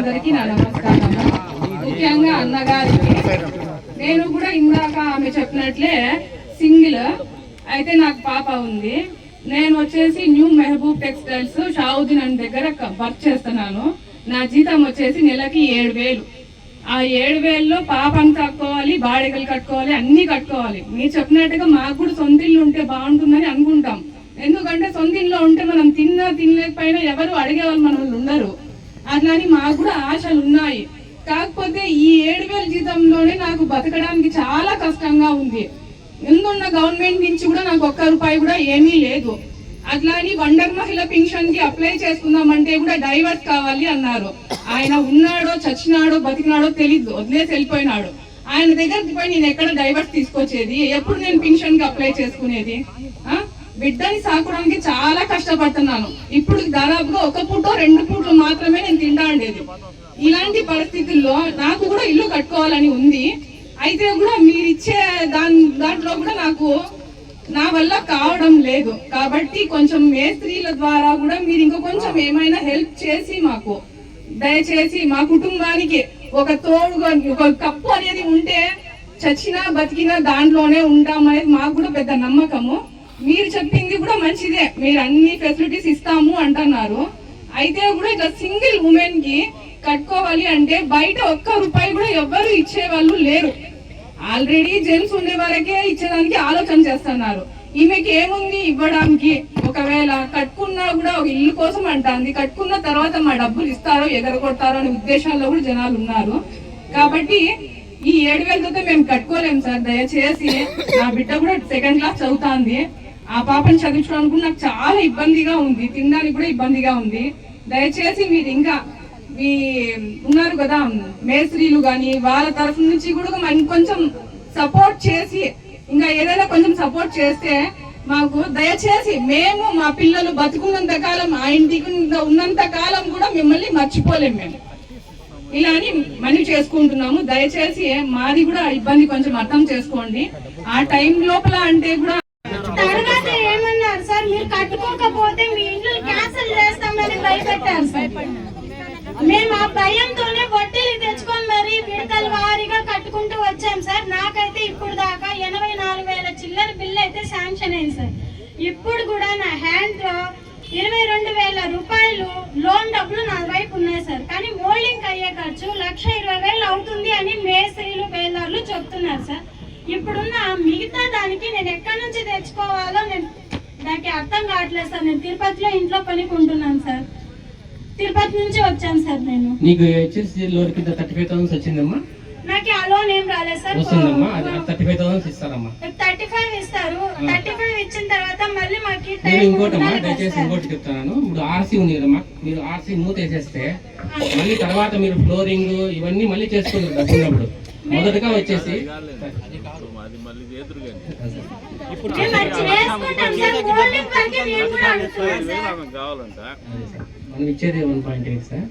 అందరికీ నా నమస్కారం ముఖ్యంగా అన్నగారికి నేను కూడా ఇందాక ఆమె చెప్పినట్లే సింగిల్. అయితే నాకు పాప ఉంది. నేను వచ్చేసి న్యూ మెహబూబ్ టెక్స్టైల్స్ షావుద్దీన్ అని దగ్గర వర్క్ చేస్తున్నాను. నా జీతం వచ్చేసి నెలకి ఏడు వేలు. ఆ ఏడు వేల్లో పాపను కట్టుకోవాలి బాడిగలు కట్టుకోవాలి అన్ని కట్టుకోవాలి. మీరు చెప్పినట్టుగా మాకు కూడా సొంత ఇల్లు ఉంటే బాగుంటుందని అనుకుంటాం. ఎందుకంటే సొంత ఇంట్లో ఉంటే మనం తిన్నా తినలేకపోయినా ఎవరు అడిగే వాళ్ళు మనల్ని ఉండరు. ఉండరు అట్లాని మాకు కూడా ఆశలు ఉన్నాయి కాకపోతే ఈ ఏడు వేల జీతంలోనే నాకు బతకడానికి చాలా కష్టంగా ఉంది. ముందున్న గవర్నమెంట్ నుంచి కూడా నాకు ఒక్క రూపాయి కూడా ఏమీ లేదు. అట్లా అని వండర్ మహిళ పెన్షన్కి అప్లై చేసుకుందామంటే కూడా డైవర్ట్ కావాలి అన్నారు. ఆయన ఉన్నాడో చచ్చినాడో బతికినాడో తెలియదు వదిలేసి వెళ్ళిపోయినాడు. ఆయన దగ్గరికి పోయి నేను ఎక్కడ డైవర్ట్ తీసుకొచ్చేది? ఎప్పుడు నేను పెన్షన్కి అప్లై చేసుకునేది? ఆ? బిడ్డని సాకడానికి చాలా కష్టపడుతున్నాను. ఇప్పుడు దాదాపుగా ఒక పూట రెండు పూటలు మాత్రమే నేను తిండా ఉండేది. ఇలాంటి పరిస్థితుల్లో నాకు కూడా ఇల్లు కట్టుకోవాలని ఉంది. అయితే కూడా మీరు ఇచ్చే దాని దాంట్లో కూడా నాకు నా వల్ల కావడం లేదు. కాబట్టి కొంచెం మేస్త్రీల ద్వారా కూడా మీరు ఇంకా కొంచెం ఏమైనా హెల్ప్ చేసి మాకు దయచేసి మా కుటుంబానికి ఒక తోడుగా ఒక కప్పు అనేది ఉంటే చచ్చినా బతికినా దాంట్లోనే ఉంటామనేది మాకు కూడా పెద్ద నమ్మకము. మీరు చెప్పింది కూడా మంచిదే. మీరు అన్ని ఫెసిలిటీస్ ఇస్తాము అంటున్నారు. అయితే కూడా ఇట్లా సింగిల్ ఉమెన్కి కట్టుకోవాలి అంటే బయట ఒక్క రూపాయి కూడా ఎవ్వరు ఇచ్చే వాళ్ళు లేరు. ఆల్రెడీ జెంట్స్ ఉండే వరకే ఇచ్చేదానికి ఆలోచన చేస్తున్నారు. ఈమెకి ఏముంది ఇవ్వడానికి? ఒకవేళ కట్టుకున్నా కూడా ఒక ఇల్లు కోసం అంటాంది. కట్టుకున్న తర్వాత మా డబ్బులు ఇస్తారో ఎగరగొడతారో అనే ఉద్దేశాల్లో కూడా జనాలు ఉన్నారు. కాబట్టి ఈ ఏడు వేలతో మేము కట్టుకోలేము సార్. దయచేసి నా బిడ్డ కూడా సెకండ్ క్లాస్ చదువుతాంది. ఆ పాపని చదివించడానికి కూడా నాకు చాలా ఇబ్బందిగా ఉంది. తినడానికి కూడా ఇబ్బందిగా ఉంది. దయచేసి మీరు ఇంకా మీ ఉన్నారు కదా మేస్త్రీలు కానీ వాళ్ళ తరఫు నుంచి కూడా మనం కొంచెం సపోర్ట్ చేసి ఇంకా ఏదైనా కొంచెం సపోర్ట్ చేస్తే మాకు దయచేసి మేము మా పిల్లలు బతుకున్నంత కాలం ఆ ఇంటికి ఉన్నంత కాలం కూడా మిమ్మల్ని మర్చిపోలేము మేము. ఇలా అని మనవి చేసుకుంటున్నాము. దయచేసి మాది కూడా ఇబ్బంది కొంచెం అర్థం చేసుకోండి. ఆ టైం లోపల అంటే కూడా తర్వాత ఏమన్నారు సార్ మీరు కట్టుకోకపోతే మీ ఇల్లు క్యాన్సిల్ చేస్తామని భయపెట్టారు సార్ మేము ఆ భయంతోనే వడ్డీలు తెచ్చుకొని మరి విడతల వారీగా కట్టుకుంటూ వచ్చాం సార్. నాకైతే ఇప్పుడు దాకా ఎనభై నాలుగు వేల చిల్లర బిల్లు అయితే శాంక్షన్ అయింది సార్. ఇప్పుడు కూడా నా హ్యాండ్లో ఇరవై రెండు వేల రూపాయలు లోన్ డబ్బులు నా వైపు ఉన్నాయి సార్. కానీ మోల్డింగ్ అయ్యే ఖర్చు లక్ష ఇరవై వేలు అవుతుంది అని మేస్త్రీలు బేదారులు చెప్తున్నారు సార్. ఇప్పుడున్న మిగతా దానికి నేను ఎక్కడి నుంచి తెచ్చుకోవాలో నేను నాకు అర్థం కావట్లేదు సార్. నేను తిరుపతిలో ఇంట్లో పనికుంటున్నాను సార్. తిరుపతి నుంచి వచ్చాను సార్ నేను. నీకు హెచ్ఎస్సి లోన్ కింద థర్టీ ఫైవ్ థౌసండ్స్ వచ్చిందమ్మా? నాకు ఆ లోన్ ఏం రాలేదు సార్. వస్తుందమ్మా అది థర్టీ ఫైవ్ థౌసండ్స్ ఇస్తారమ్మా. థర్టీ ఫైవ్ ఇస్తారు. థర్టీ ఫైవ్ ఇచ్చిన తర్వాత మళ్ళీ మాకు నేను ఇంకోటమ్మా దయచేసి. ఇంకోటి చెప్తున్నాను. ఇప్పుడు ఆర్సీ ఉంది కదమ్మా మీరు ఆర్సీ మూత వేసేస్తే మళ్ళీ తర్వాత మీరు ఫ్లోరింగ్ ఇవన్నీ మళ్ళీ చేసుకుంటారు డబ్బు ఉన్నప్పుడు మొదటగా వచ్చేసి అది మనం ఇచ్చేది వన్ పాయింట్ ఎయిట్ సార్